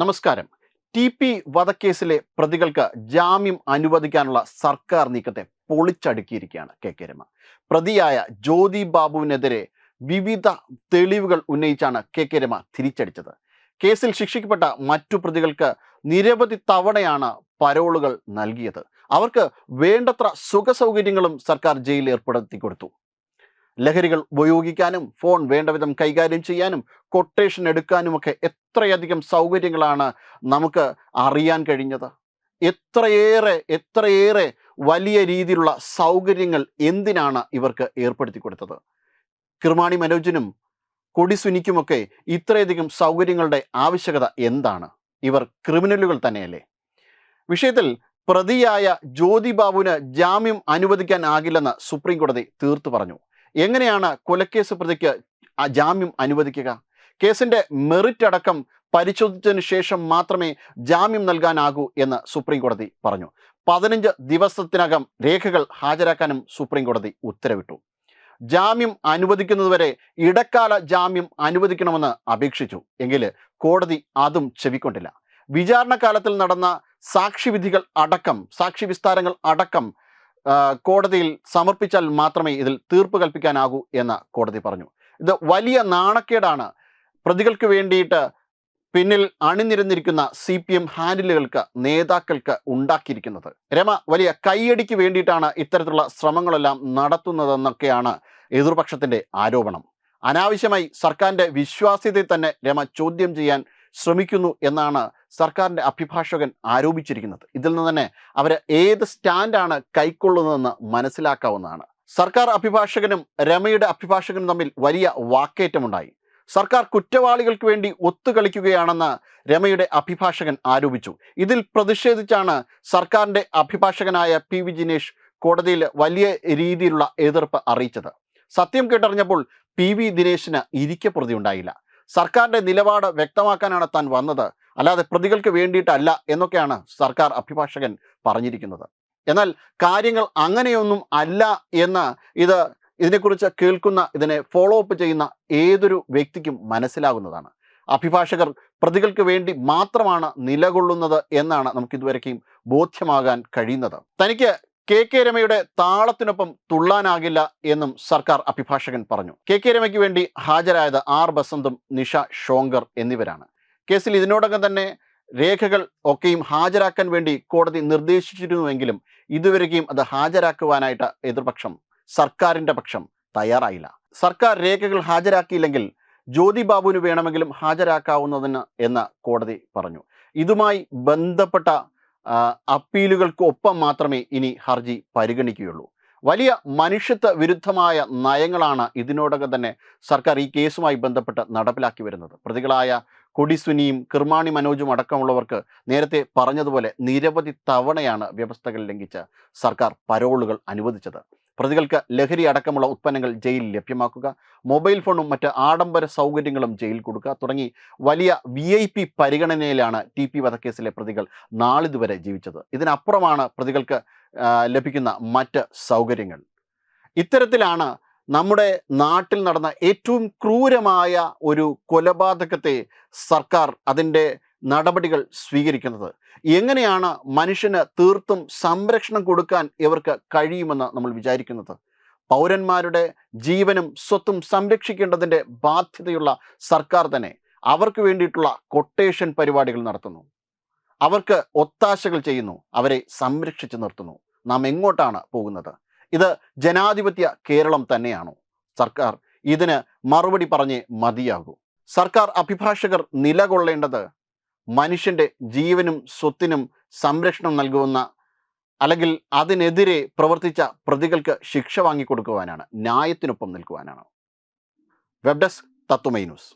നമസ്കാരം. T P വധക്കേസിലെ പ്രതികൾക്ക് ജാമ്യം അനുവദിക്കാനുള്ള സർക്കാർ നീക്കത്തെ പൊളിച്ചടുക്കിയിരിക്കുകയാണ് കെ കെ രമ. പ്രതിയായ ജ്യോതി ബാബുവിനെതിരെ വിവിധ തെളിവുകൾ ഉന്നയിച്ചാണ് കെ കെ രമ തിരിച്ചടിച്ചത്. കേസിൽ ശിക്ഷിക്കപ്പെട്ട മറ്റു പ്രതികൾക്ക് നിരവധി തവണയാണ് പരോളുകൾ നൽകിയത്. അവർക്ക് വേണ്ടത്ര സുഖസൗകര്യങ്ങളും സർക്കാർ ജയിലിൽ ഏർപ്പെടുത്തി കൊടുത്തു. ലഹരികൾ ഉപയോഗിക്കാനും ഫോൺ വേണ്ടവിധം കൈകാര്യം ചെയ്യാനും കൊട്ടേഷൻ എടുക്കാനുമൊക്കെ എത്രയധികം സൗകര്യങ്ങളാണ് നമുക്ക് അറിയാൻ കഴിഞ്ഞത്. എത്രയേറെ എത്രയേറെ വലിയ രീതിയിലുള്ള സൗകര്യങ്ങൾ എന്തിനാണ് ഇവർക്ക് ഏർപ്പെടുത്തി കൊടുത്തത്? കിർമാണി മനോജിനും കൊടിസുനിക്കുമൊക്കെ ഇത്രയധികം സൗകര്യങ്ങളുടെ ആവശ്യകത എന്താണ്? ഇവർ ക്രിമിനലുകൾ തന്നെയല്ലേ? വിഷയത്തിൽ പ്രതിയായ ജ്യോതി ബാബുവിന് ജാമ്യം അനുവദിക്കാനാകില്ലെന്ന് സുപ്രീം കോടതി തീർത്തു പറഞ്ഞു. എങ്ങനെയാണ് കൊലക്കേസ് പ്രതിക്ക് ജാമ്യം അനുവദിക്കുക? കേസിന്റെ മെറിറ്റ് അടക്കം പരിശോധിച്ചതിന് ശേഷം മാത്രമേ ജാമ്യം നൽകാനാകൂ എന്ന് സുപ്രീം കോടതി പറഞ്ഞു. പതിനഞ്ച് ദിവസത്തിനകം രേഖകൾ ഹാജരാക്കാനും സുപ്രീം കോടതി ഉത്തരവിട്ടു. ജാമ്യം അനുവദിക്കുന്നതുവരെ ഇടക്കാല ജാമ്യം അനുവദിക്കണമെന്ന് അപേക്ഷിച്ചു. എങ്കിൽ കോടതി അതും ചെവിക്കൊണ്ടില്ല. വിചാരണ കാലത്തിൽ നടന്ന സാക്ഷിവിധികൾ അടക്കം സാക്ഷി വിസ്താരങ്ങൾ അടക്കം കോടതിയിൽ സമർപ്പിച്ചാൽ മാത്രമേ ഇതിൽ തീർപ്പ് കൽപ്പിക്കാനാകൂ എന്ന് കോടതി പറഞ്ഞു. ഇത് വലിയ നാണക്കേടാണ്. പ്രതികൾക്ക് വേണ്ടിയിട്ട് പിന്നിൽ അണിനിരന്നിരിക്കുന്ന സി പി എം ഹാൻഡിലുകൾക്ക് നേതാക്കൾക്ക് ഉണ്ടാക്കിയിരിക്കുന്നത്. രമ വലിയ കൈയടിക്ക് വേണ്ടിയിട്ടാണ് ഇത്തരത്തിലുള്ള ശ്രമങ്ങളെല്ലാം നടത്തുന്നതെന്നൊക്കെയാണ് എതിർപക്ഷത്തിന്റെ ആരോപണം. അനാവശ്യമായി സർക്കാരിന്റെ വിശ്വാസ്യതയെ തന്നെ രമ ചോദ്യം ചെയ്യാൻ ശ്രമിക്കുന്നു എന്നാണ് സർക്കാരിന്റെ അഭിഭാഷകൻ ആരോപിച്ചിരിക്കുന്നത്. ഇതിൽ നിന്ന് തന്നെ അവർ ഏത് സ്റ്റാൻഡാണ് കൈക്കൊള്ളുന്നതെന്ന് മനസ്സിലാക്കാവുന്നതാണ്. സർക്കാർ അഭിഭാഷകനും രമയുടെ അഭിഭാഷകനും തമ്മിൽ വലിയ വാക്കേറ്റമുണ്ടായി. സർക്കാർ കുറ്റവാളികൾക്ക് വേണ്ടി ഒത്തുകളിക്കുകയാണെന്ന് രമയുടെ അഭിഭാഷകൻ ആരോപിച്ചു. ഇതിൽ പ്രതിഷേധിച്ചാണ് സർക്കാരിന്റെ അഭിഭാഷകനായ പി വി ജിനേഷ് കോടതിയിൽ വലിയ രീതിയിലുള്ള എതിർപ്പ് അറിയിച്ചത്. സത്യം കേട്ടറിഞ്ഞപ്പോൾ പി വി ദിനേശിന് ഇരിക്കപ്രതി ഉണ്ടായില്ല. സർക്കാരിന്റെ നിലപാട് വ്യക്തമാക്കാനാണ് താൻ വന്നത്. അല്ലാതെ പ്രതികൾക്ക് വേണ്ടിയിട്ടല്ല എന്നൊക്കെയാണ് സർക്കാർ അഭിഭാഷകൻ പറഞ്ഞിരിക്കുന്നത്. എന്നാൽ കാര്യങ്ങൾ അങ്ങനെയൊന്നും അല്ല എന്ന് ഇത് ഇതിനെക്കുറിച്ച് കേൾക്കുന്ന ഇതിനെ ഫോളോ അപ്പ് ചെയ്യുന്ന ഏതൊരു വ്യക്തിക്കും മനസ്സിലാകുന്നതാണ്. അഭിഭാഷകർ പ്രതികൾക്ക് വേണ്ടി മാത്രമാണ് നിലകൊള്ളുന്നത് എന്നാണ് നമുക്ക് ഇതുവരെയും ബോധ്യമാകാൻ കഴിയുന്നത്. തനിക്ക് കെ കെ രമയുടെ താളത്തിനൊപ്പം തുള്ളാനാകില്ല എന്നും സർക്കാർ അഭിഭാഷകൻ പറഞ്ഞു. കെ കെ രമയ്ക്ക് വേണ്ടി ഹാജരായത് ആർ ബസന്തും നിഷ ഷോങ്കർ എന്നിവരാണ്. കേസിൽ ഇതിനോടകം തന്നെ രേഖകൾ ഒക്കെയും ഹാജരാക്കാൻ വേണ്ടി കോടതി നിർദ്ദേശിച്ചിരുന്നുവെങ്കിലും ഇതുവരെയും അത് ഹാജരാക്കുവാനായിട്ട് എതിർപക്ഷം സർക്കാരിന്റെ പക്ഷം തയ്യാറായില്ല. സർക്കാർ രേഖകൾ ഹാജരാക്കിയില്ലെങ്കിൽ ജ്യോതി ബാബുവിന് വേണമെങ്കിലും ഹാജരാക്കാവുന്നതിന് എന്ന് കോടതി പറഞ്ഞു. ഇതുമായി ബന്ധപ്പെട്ട അപ്പീലുകൾക്ക് ഒപ്പം മാത്രമേ ഇനി ഹർജി പരിഗണിക്കുകയുള്ളൂ. വലിയ മനുഷ്യത്വ വിരുദ്ധമായ നയങ്ങളാണ് ഇതിനോടകം തന്നെ സർക്കാർ ഈ കേസുമായി ബന്ധപ്പെട്ട് നടപ്പിലാക്കി വരുന്നത്. പ്രതികളായ കൊടിസുനിയും കിർമാണി മനോജും അടക്കമുള്ളവർക്ക് നേരത്തെ പറഞ്ഞതുപോലെ നിരവധി തവണയാണ് വ്യവസ്ഥകൾ ലംഘിച്ച് സർക്കാർ പരോളുകൾ അനുവദിച്ചത്. പ്രതികൾക്ക് ലഹരി അടക്കമുള്ള ഉത്പന്നങ്ങൾ ജയിലിൽ ലഭ്യമാക്കുക മൊബൈൽ ഫോണും മറ്റ് ആഡംബര സൗകര്യങ്ങളും ജയിൽ കൊടുക്കുക തുടങ്ങി വലിയ വി ഐ പി പരിഗണനയിലാണ് ടി പി വധക്കേസിലെ പ്രതികൾ നാളിതുവരെ ജീവിച്ചത്. ഇതിനപ്പുറമാണ് പ്രതികൾക്ക് ലഭിക്കുന്ന മറ്റ് സൗകര്യങ്ങൾ. ഇത്തരത്തിലാണ് നമ്മുടെ നാട്ടിൽ നടന്ന ഏറ്റവും ക്രൂരമായ ഒരു കൊലപാതകത്തെ സർക്കാർ അതിന്റെ നടപടികൾ സ്വീകരിക്കുന്നത്. എങ്ങനെയാണ് മനുഷ്യന് തീർത്തും സംരക്ഷണം കൊടുക്കാൻ ഇവർക്ക് കഴിയുമെന്ന് നമ്മൾ വിചാരിക്കുന്നത്? പൗരന്മാരുടെ ജീവനും സ്വത്തും സംരക്ഷിക്കേണ്ടതിന്റെ ബാധ്യതയുള്ള സർക്കാർ തന്നെ അവർക്ക് വേണ്ടിയിട്ടുള്ള കൊട്ടേഷൻ പരിപാടികൾ നടത്തുന്നു. അവർക്ക് ഒത്താശകൾ ചെയ്യുന്നു. അവരെ സംരക്ഷിച്ചു നിർത്തുന്നു. നാം എങ്ങോട്ടാണ് പോകുന്നത്? ഇത് ജനാധിപത്യ കേരളം തന്നെയാണോ? സർക്കാർ ഇതിന് മറുപടി പറഞ്ഞേ മതിയാകൂ. സർക്കാർ അഭിഭാഷകർ നിലകൊള്ളേണ്ടത് മനുഷ്യന്റെ ജീവനും സ്വത്തിനും സംരക്ഷണം നൽകുന്ന അല്ലെങ്കിൽ അതിനെതിരെ പ്രവർത്തിച്ച പ്രതികൾക്ക് ശിക്ഷ വാങ്ങിക്കൊടുക്കുവാനാണ് ന്യായത്തിനൊപ്പം നിൽക്കുവാനാണ്. Web desk Tatwamayi news